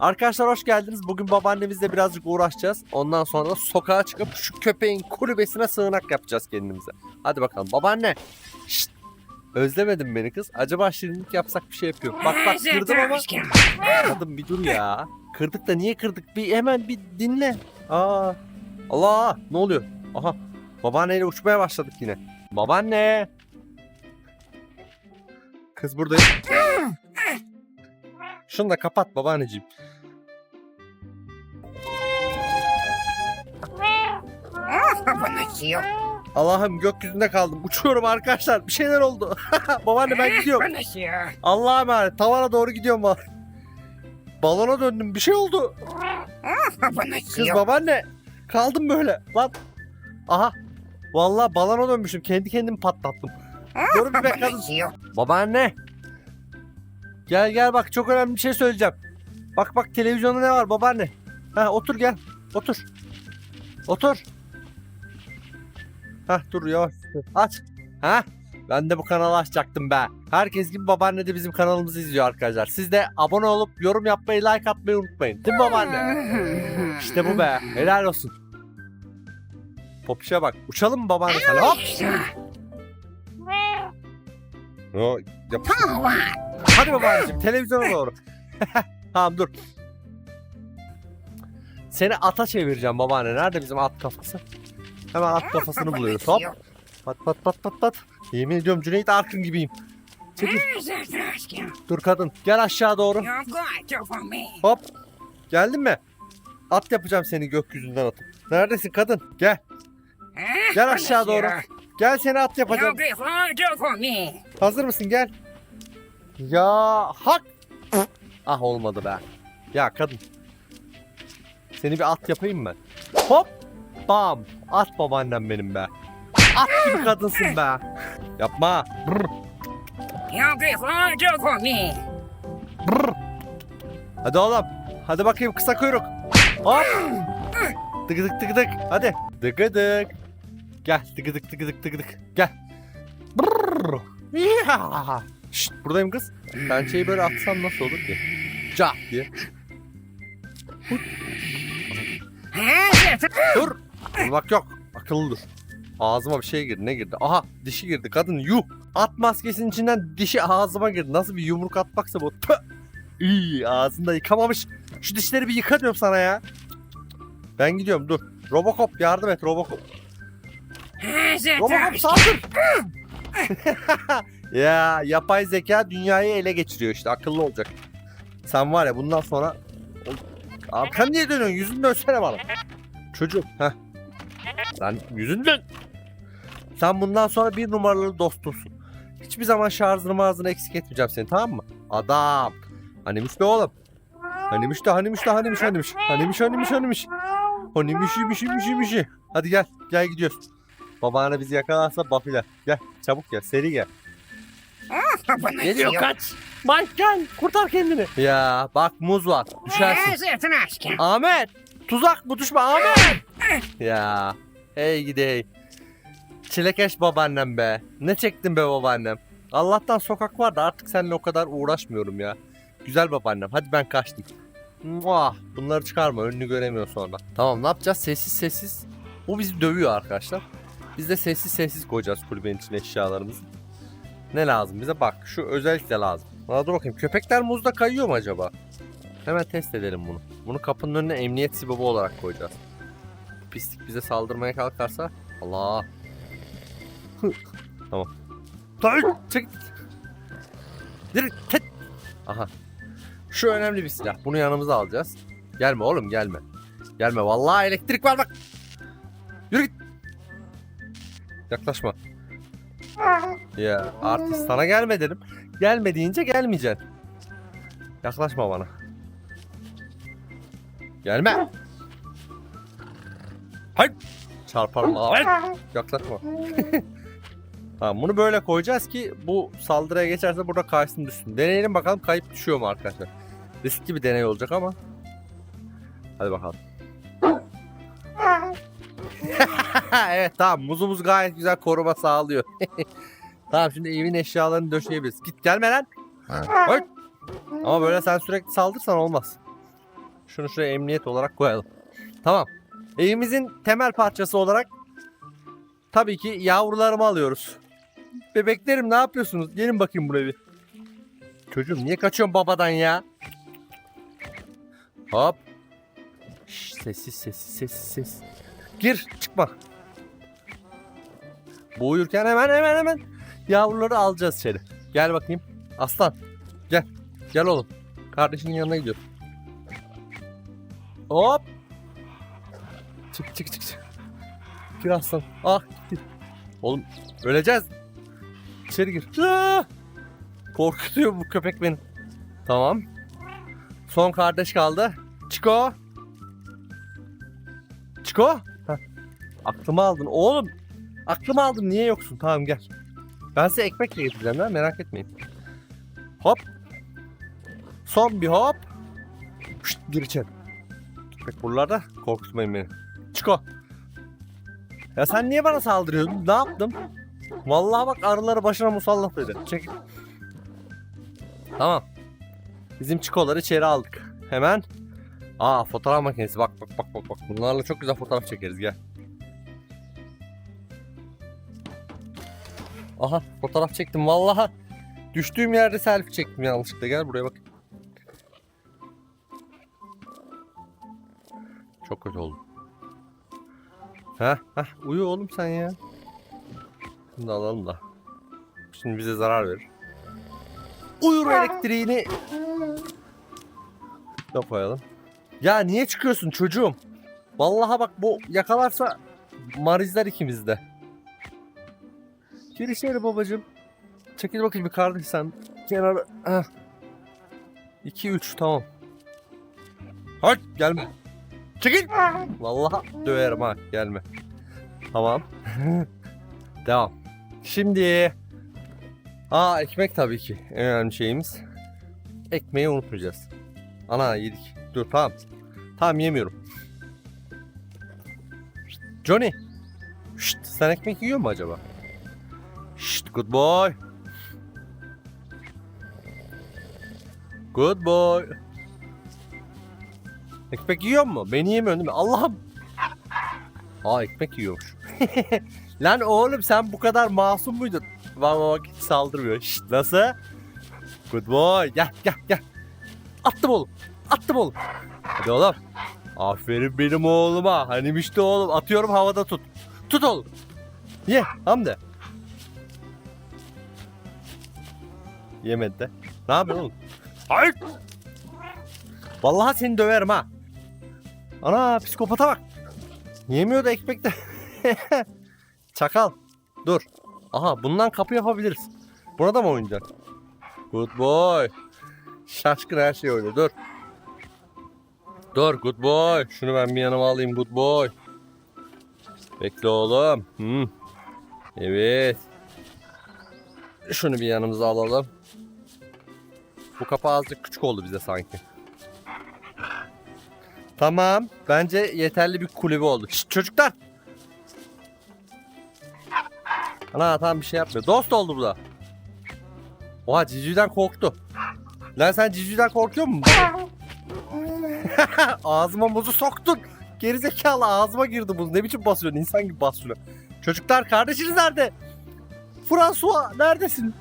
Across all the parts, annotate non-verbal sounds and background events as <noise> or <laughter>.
Arkadaşlar hoş geldiniz. Bugün babaannemizle birazcık uğraşacağız. Ondan sonra da sokağa çıkıp şu köpeğin kulübesine sığınak yapacağız kendimize. Hadi bakalım babaanne. Şşt. Özlemedin beni kız. Acaba şirinlik yapsak bir şey yapıyorum. Bak bak kırdım ama. Kadın bir dur ya. Kırdık da niye kırdık? Bir hemen bir dinle. Aa. Allah ne oluyor? Aha. Babaanneyle uçmaya başladık yine. Babaanne. Kız buradayım. Şunu da kapat babaanneciğim. Konuşuyor. Allah'ım gökyüzünde kaldım. Uçuyorum arkadaşlar. Bir şeyler oldu. <laughs> Babaanne ben gidiyorum. Konuşuyor. Allah'a emanet. Tavana doğru gidiyorum bak. Balona döndüm. Bir şey oldu. Kız babaanne. Kaldım böyle. Lan. Aha. Vallahi balona dönmüşüm. Kendi kendimi patlattım. Dur bir be kadın. Babaanne. Gel gel bak çok önemli bir şey söyleyeceğim. Bak bak televizyonda ne var babaanne. Ha otur gel. Otur. Otur. Hah dur yavaş. Aç. Ha? Ben de bu kanalı açacaktım be. Herkes gibi babaanne de bizim kanalımızı izliyor arkadaşlar. Siz de abone olup yorum yapmayı, like atmayı unutmayın. Değil mi babaanne? İşte bu be. Helal olsun. Popişe bak. Uçalım mı babaanne sen? Hop. Yo, yapıştır. Hadi babaanneciğim televizyona doğru. <laughs> tamam dur. Seni ata çevireceğim babaanne. Nerede bizim at kafası? Hemen at kafasını buluyoruz. Hop. Pat pat pat pat pat. Yemin ediyorum Cüneyt Arkın gibiyim. Çekil. Dur kadın. Gel aşağı doğru. Hop. Geldin mi? At yapacağım seni gökyüzünden atıp. Neredesin kadın? Gel. Gel aşağı doğru. Gel seni at yapacağım. Hazır mısın? Gel. Ya hak. Ah olmadı be. Ya kadın. Seni bir at yapayım mı? Hop. Bam. At babaannem benim be. At gibi kadınsın be. Yapma. Brr, brr. Hadi oğlum. Hadi bakayım kısa kuyruk. Hop. Tık tık tık tık. Hadi. Tık tık. Gel. Tık tık tık tık tık tık. Gel. Brr. Ya. Şşt buradayım kız. Pençeyi böyle atsam nasıl olur ki? Ca diye. Dur. Durmak yok. Akıllı dur. Ağzıma bir şey girdi. Ne girdi? Aha dişi girdi. Kadın yuh. At maskesinin içinden dişi ağzıma girdi. Nasıl bir yumruk atmaksa bu. Tüh. İyi ağzında yıkamamış. Şu dişleri bir yıka diyorum sana ya. Ben gidiyorum dur. Robocop yardım et Robocop. Robocop saldır. <laughs> ya yapay zeka dünyayı ele geçiriyor işte akıllı olacak. Sen var ya bundan sonra Arkan niye dönüyorsun? Yüzünü dönsene bana. Çocuk. Heh. Lan yüzünü dön. Sen bundan sonra bir numaralı dostumsun. Hiçbir zaman şarjını mağazını eksik etmeyeceğim seni tamam mı? Adam. Hanimiş be oğlum. Hanimiş de hanimiş de hanimiş hanimiş. Hanimiş hanimiş hanimiş. Hanimiş imiş imiş imiş. Hadi gel. Gel gidiyoruz. Babaanne bizi yakalarsa bafiler. Gel çabuk gel seri gel. Geliyor kaç. Mike gel kurtar kendini. Ya bak muz var. Düşersin. Ahmet! Tuzak bu düşme Ahmet! ya hey gidey. Çilekeş babaannem be. Ne çektin be babaannem. Allah'tan sokak var da artık seninle o kadar uğraşmıyorum ya. Güzel babaannem hadi ben kaçtım. Muah, bunları çıkarma önünü göremiyor sonra. Tamam ne yapacağız sessiz sessiz. Bu bizi dövüyor arkadaşlar. Biz de sessiz sessiz koyacağız kulübenin içine eşyalarımızı. Ne lazım bize bak şu özellikle lazım. Bana dur bakayım köpekler muzda kayıyor mu acaba? Hemen test edelim bunu. Bunu kapının önüne emniyet sibobu olarak koyacağız. Bu pislik bize saldırmaya kalkarsa Allah. <laughs> Tamam. Tamam. Çık. Direkt. Aha. Şu önemli bir silah. Bunu yanımıza alacağız. Gelme oğlum gelme. Gelme vallahi elektrik var bak. Yürü git. Yaklaşma. Ya artist sana gelme dedim. Gelme deyince gelmeyeceksin. Yaklaşma bana. Gelme. Hayır. Çarparım. Hayır. Yaklaşma. <laughs> tamam bunu böyle koyacağız ki bu saldırıya geçerse burada kaysın düşsün. Deneyelim bakalım kayıp düşüyor mu arkadaşlar. Riskli bir deney olacak ama. Hadi bakalım. <laughs> evet tamam muzumuz gayet güzel koruma sağlıyor. <laughs> tamam şimdi evin eşyalarını döşeyebiliriz. Git gelme lan. Hayır. Ama böyle sen sürekli saldırsan olmaz. Şunu şuraya emniyet olarak koyalım. Tamam. Evimizin temel parçası olarak tabii ki yavrularımı alıyoruz. Bebeklerim ne yapıyorsunuz? Gelin bakayım buraya bir. Çocuğum niye kaçıyorsun babadan ya? Hop. Şş, sessiz sessiz sessiz sessiz. Gir çıkma. Bu uyurken hemen hemen hemen yavruları alacağız içeri. Gel bakayım. Aslan. Gel. Gel oğlum. Kardeşinin yanına gidiyor. Hop. Çık çık çık çık. Gir aslan. Ah gitti. Oğlum öleceğiz. İçeri gir. Ah! Korkutuyor bu köpek beni. Tamam. Son kardeş kaldı. Çiko. Çiko. Heh. Aklımı aldın. Oğlum. Aklımı aldın. Niye yoksun? Tamam gel. Ben size ekmekle getireceğim ya. Merak etmeyin. Hop. Son bir hop. Şşt, gir içeri. Köpek buralarda. Korkutmayın beni. Çiko. Ya sen niye bana saldırıyordun? Ne yaptım? Vallahi bak arıları başına musallat dedi. Çek. Tamam. Bizim çikoları içeri aldık. Hemen. Aa fotoğraf makinesi. Bak bak bak bak. Bunlarla çok güzel fotoğraf çekeriz gel. Aha fotoğraf çektim vallahi. Düştüğüm yerde selfie çektim yanlışlıkla. Gel buraya bak. Çok kötü oldu. Heh heh uyu oğlum sen ya. Şimdi alalım da. Şimdi bize zarar verir. Uyur elektriğini. Da koyalım. Ya niye çıkıyorsun çocuğum? Vallahi bak bu yakalarsa marizler ikimizde. Gir içeri babacım. Çekil bakayım bir kardeş sen. Kenara. Heh. 2 3 tamam. Hadi gelme. Çekil. Vallahi döverim ha gelme. Tamam. <laughs> Devam. Şimdi Aa ekmek tabii ki en önemli şeyimiz. Ekmeği unutmayacağız. Ana yedik. Dur tamam. Tamam yemiyorum. Johnny. Şşt, sen ekmek yiyor mu acaba? Şşt good boy. Good boy. Ekmek yiyor mu? Beni yemiyorsun değil mi? Allah'ım. Aa ekmek yiyormuş. <laughs> Lan oğlum sen bu kadar masum muydun? Bak bak hiç saldırmıyor. Şşt nasıl? Good boy. Gel gel gel. Attım oğlum. Attım oğlum. Hadi oğlum. Aferin benim oğluma. Hani işte oğlum. Atıyorum havada tut. Tut oğlum. Ye Hamdi. Yemedi de. Ne yapıyorsun oğlum? Hayır. Vallahi seni döverim ha. Ana psikopata bak. Yemiyor da ekmek de. <laughs> Çakal. Dur. Aha bundan kapı yapabiliriz. Buna da mı oyuncak? Good boy. Şaşkın her şey öyle. Dur. Dur good boy. Şunu ben bir yanıma alayım good boy. Bekle oğlum. Hmm. Evet. Şunu bir yanımıza alalım. Bu kapı azıcık küçük oldu bize sanki. Tamam. Bence yeterli bir kulübe oldu. Şşt, çocuklar. Ana tamam bir şey yapmıyor. Dost oldu bu da. Oha Cici'den korktu. Lan sen Cici'den korkuyor musun? <laughs> Ağzıma muzu soktun. Gerizekalı ağzıma girdi buz. Ne biçim basıyorsun? İnsan gibi bas şunu. Çocuklar kardeşiniz nerede? François neredesin?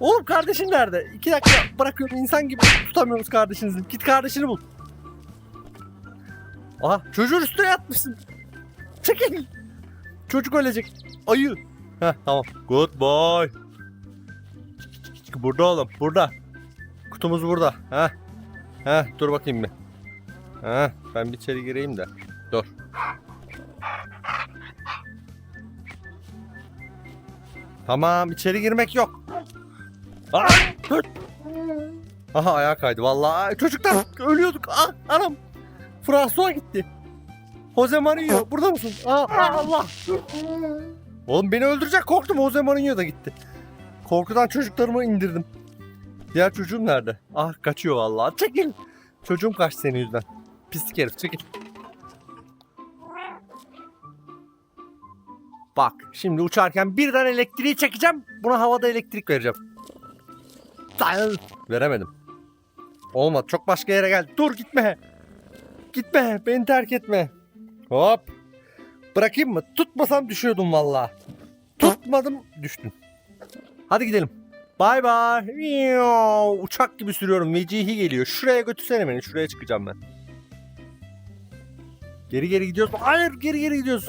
Oğlum kardeşin nerede? İki dakika bırakıyorum insan gibi tutamıyoruz kardeşinizi. Git kardeşini bul. Aha çocuğun üstüne yatmışsın. Çekil. Çocuk ölecek. Ayı. Heh tamam. Good boy. Burada oğlum burada. Kutumuz burada. Heh. Heh dur bakayım bir. Heh ben bir içeri gireyim de. Dur. Tamam içeri girmek yok. Aa. Aha ayağa kaydı vallahi. Çocuklar ölüyorduk. Ah, anam. François gitti. Jose Mourinho burada mısın? Aa, aa, Allah. Oğlum beni öldürecek korktum. Jose Mourinho da gitti. Korkudan çocuklarımı indirdim. Diğer çocuğum nerede? Ah kaçıyor vallahi. Çekil. Çocuğum kaçtı senin yüzünden. Pislik herif çekil. Bak şimdi uçarken birden elektriği çekeceğim. Buna havada elektrik vereceğim. Veremedim. Olmadı çok başka yere geldi. Dur gitme. Gitme beni terk etme. Hop. Bırakayım mı? Tutmasam düşüyordum valla. Tutmadım düştüm. Hadi gidelim. Bay bay. Uçak gibi sürüyorum. Vecihi geliyor. Şuraya götürsene beni. Şuraya çıkacağım ben. Geri geri gidiyoruz. Hayır geri geri gidiyoruz.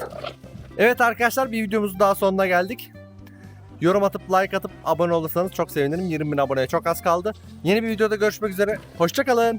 Evet arkadaşlar bir videomuzun daha sonuna geldik. Yorum atıp like atıp abone olursanız çok sevinirim. 20 bin aboneye çok az kaldı. Yeni bir videoda görüşmek üzere. Hoşçakalın.